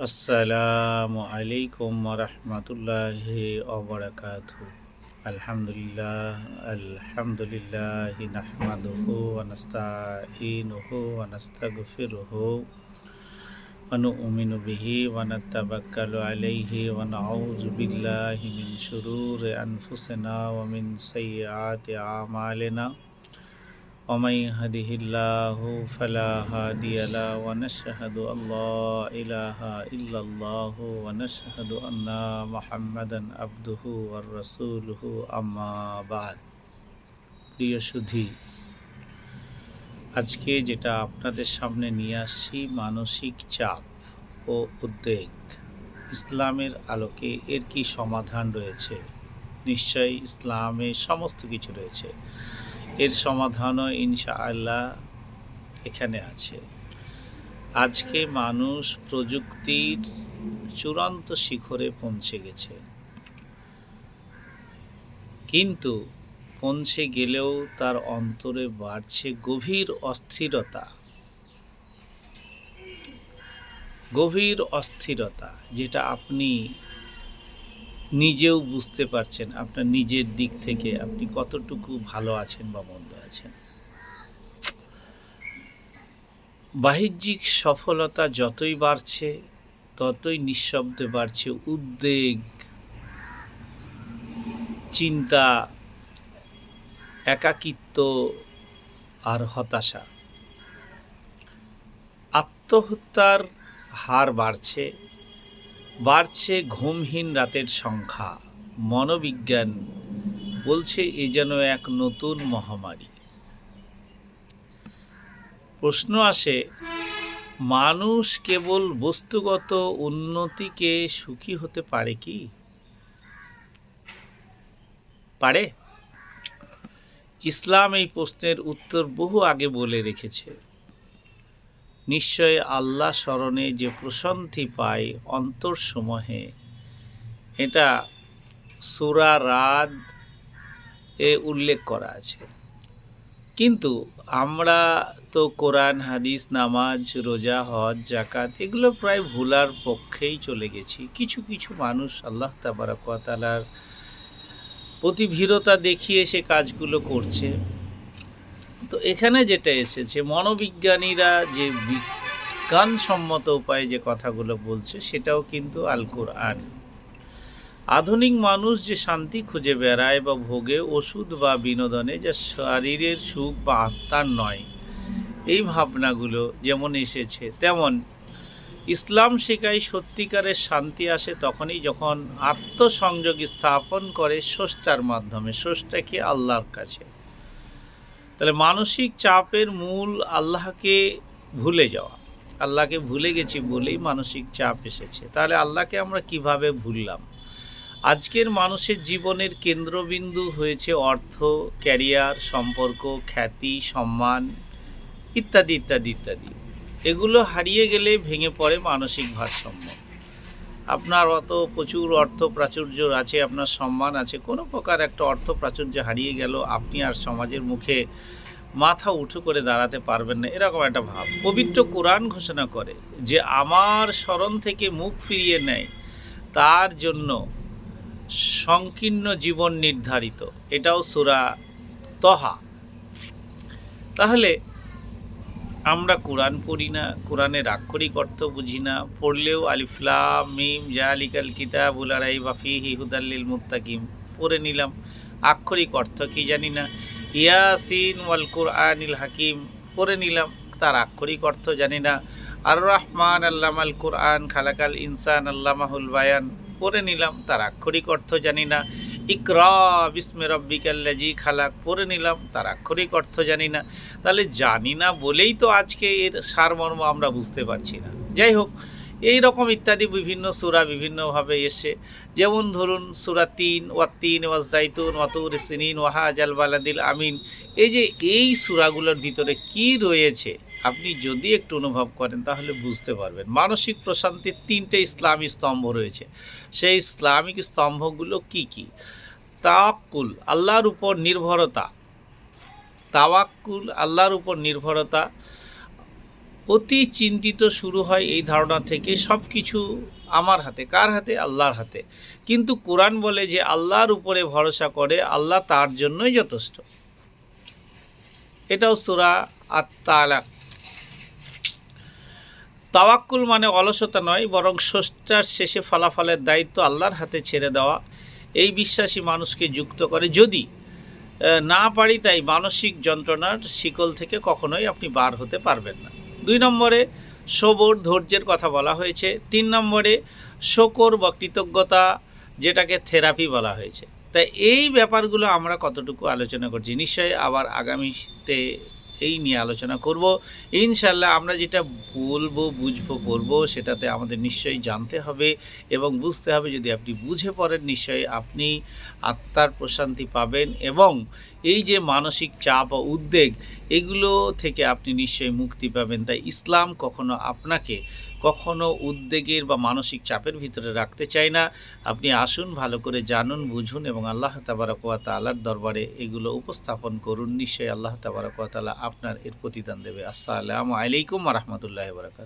আসসালামু আলাইকুম রহমতুল্লাহ ওবরাকাত আলহামদুলিল্লাহ আলহামদুলিল্লাহ নাহমাদুহু ওয়ানাস্তাঈনুহু ওয়ানাস্তাগফিরুহু ونؤمن به ونتوكل عليه ونعوذ بالله من شرور أنفسنا ومن سيئات أعمالنا ومن يهده الله فلا هادي له ونشهد أن لا إله إلا الله ونشهد أن محمدا عبده ورسوله أما بعد প্রিয় সুধী আজকে যেটা আপনাদের সামনে নিয়ে আসছি মানসিক চাপ ও উদ্বেগ ইসলামের আলোকে এর কি সমাধান রয়েছে নিশ্চয়ই ইসলামে সমস্ত কিছু রয়েছে এর সমাধানও ইনশাআল্লাহ এখানে আছে। আজকে মানুষ প্রযুক্তির চূড়ান্ত শিখরে পৌঁছে গেছে। কিন্তু পৌঁছে গেলেও তার অন্তরে বাড়ছে গভীর অস্থিরতা। গভীর অস্থিরতা যেটা আপনি নিজেও বুঝতে পারছেন আপনার নিজের দিক থেকে আপনি কতটুকু ভালো আছেন বা মন্দ আছেন। বাহ্যিক সফলতা যতই বাড়ছে, ততই নিঃশব্দে বাড়ছে উদ্বেগ, চিন্তা, একাকিত্ব আর হতাশা। আত্মহত্যার হার বাড়ছে বাড়ছে ঘুমহীন রাতের সংখ্যা। মনোবিজ্ঞান বলছে এ যেন এক নতুন মহামারী। প্রশ্ন আসে, মানুষ কেবল বস্তুগত উন্নতিকে সুখী হতে পারে কি? পারে? ইসলাম এই প্রশ্নের উত্তর বহু আগে বলে রেখেছে। নিশ্চয় আল্লাহ স্মরণে যে প্রশান্তি পায় অন্তরসমূহে। এটা সুরা রাদ এ উল্লেখ করা আছে। কিন্তু আমরা তো কোরআন, হাদিস, নামাজ, রোজা, হজ জাকাত এগুলো প্রায় ভুলার পক্ষেই চলে গেছি। কিছু কিছু মানুষ আল্লাহ তাবারাকালার প্রতি ভীরতা দেখিয়ে সে কাজগুলো করছে। তো এখানে যেটা এসেছে, মনোবিজ্ঞানীরা যে বিজ্ঞানসম্মত উপায়ে যে কথাগুলো বলছে, সেটাও কিন্তু আল কোরআন। আধুনিক মানুষ যে শান্তি খুঁজে বেড়ায় বা ভোগে ওষুধ বা বিনোদনে যা শরীরের সুখ বা আত্মার নয়, এই ভাবনাগুলো যেমন এসেছে, তেমন ইসলাম শেখায় সত্যিকারের শান্তি আসে তখনই যখন আত্মসংযোগ স্থাপন করে স্রষ্টার মাধ্যমে। স্রষ্টাকে আল্লাহর কাছে? তাহলে মানসিক চাপের মূল আল্লাহকে ভুলে যাওয়া। আল্লাহকে ভুলে গেছি বলেই মানসিক চাপ এসেছে। তাহলে আল্লাহকে আমরা কীভাবে ভুললাম? আজকের মানুষের জীবনের কেন্দ্রবিন্দু হয়েছে অর্থ, ক্যারিয়ার, সম্পর্ক, খ্যাতি, সম্মান ইত্যাদি ইত্যাদি ইত্যাদি। এগুলো হারিয়ে গেলে ভেঙে পড়ে মানসিক ভারসাম্য। আপনার অত প্রচুর অর্থ প্রাচুর্য আছে, আপনার সম্মান আছে, কোনো প্রকার একটা অর্থ প্রাচুর্য হারিয়ে গেল, আপনি আর সমাজের মুখে মাথা উঁচু করে দাঁড়াতে পারবেন না, এরকম একটা ভাব। পবিত্র কোরআন ঘোষণা করে যে, আমার স্মরণ থেকে মুখ ফিরিয়ে নেয়, তার জন্য সংকীর্ণ জীবন নির্ধারিত। এটাও সুরা তহা। তাহলে আমরা কোরআন পড়ি না, কোরআনের আক্ষরিক অর্থ বুঝি না। পড়লেও আলিফলাম মিম জালিকাল কিতাবুল আরাই বাফি হিহুদাল্লিল মুত্তাকিম পড়ে নিলাম। আক্ষরিক অর্থ কি জানি না। ইয়াসিন ওয়াল কোরআনিল হাকিম। পড়ে নিলাম। তার আক্ষরিক অর্থ জানি না। আর রহমান আল্লামাল কোরআন খালাকাল ইনসান আল্লামাহুল বায়ান। পড়ে নিলাম। তার আক্ষরিক অর্থ জানি না। ইকরা বিসমে রব্বিকাল্লাজি খালাক, পড়ে নিলাম, তার আক্ষরিক অর্থ জানি না। তাহলে জানি না বলেই তো আজকে এর সারমর্ম আমরা বুঝতে পারছি না। যাই হোক, এই রকম ইত্যাদি বিভিন্ন সুরা বিভিন্নভাবে এসে যেমন ধরুন, সুরা তিন, ওয়া ওয়াত্তিন ওয়াজাইতুন ওয়াতুর সিনিন ওয়াহাজ আল বালাদিল আমিন। এই যে এই সুরাগুলোর ভিতরে কি রয়েছে আপনি যদি একটু অনুভব করেন, তাহলে বুঝতে পারবেন। মানসিক প্রশান্তির তিনটে ইসলামী স্তম্ভ রয়েছে। সেই ইসলামিক স্তম্ভগুলো কি কি? তাওয়াক্কুল, আল্লাহর উপর নির্ভরতা। তাওয়াক্কুল, আল্লাহর উপর নির্ভরতা। অতি চিন্তিত শুরু হয় এই ধারণা থেকে সব কিছু আমার হাতে। কার হাতে? আল্লাহর হাতে। কিন্তু কোরআন বলে যে আল্লাহর উপরে ভরসা করে, আল্লাহ তার জন্যই যথেষ্ট। এটাও সুরা আত্মালাক তাওয়াক্কুল মানে অলসতা নয়, বরং ষষ্ঠার শেষে ফলাফলের দায়িত্ব আল্লাহর হাতে ছেড়ে দেওয়া। এই বিশ্বাসী মানুষকে যুক্ত করে। যদি না পারি তাই মানসিক যন্ত্রণার শিকল থেকে কখনোই আপনি বার হতে পারবেন না। দুই নম্বরে, সবর, ধৈর্যের কথা বলা হয়েছে। তিন নম্বরে, শকর বা কৃতজ্ঞতা, যেটাকে থেরাপি বলা হয়েছে। তাই এই ব্যাপারগুলো আমরা কতটুকু আলোচনা করছি? নিশ্চয়ই আবার আগামীতে এই নিয়ে আলোচনা করব। ইনশাল্লাহ আমরা যেটা বলব, বুঝব, করব, সেটাতে আমাদের নিশ্চয়ই জানতে হবে এবং বুঝতে হবে যদি আপনি বুঝে পড়েন, নিশ্চয়ই আপনি আত্মার প্রশান্তি পাবেন এবং এই যে মানসিক চাপ ও উদ্বেগ, এগুলো থেকে আপনি নিশ্চয়ই মুক্তি পাবেন। তাই ইসলাম কখনো আপনাকে কখনো উদ্বেগের বা মানসিক চাপের ভিতরে রাখতে চাই না। আপনি আসুন, ভালো করে জানুন, বুঝুন এবং আল্লাহ তাবারকুয়া তালার দরবারে এগুলো উপস্থাপন করুন। নিশ্চয়ই আল্লাহ তাবারকুয়া তালা আপনার এর প্রতিদান দেবে। আসসালামু আলাইকুম রহমতুল্লাহ বরাকাত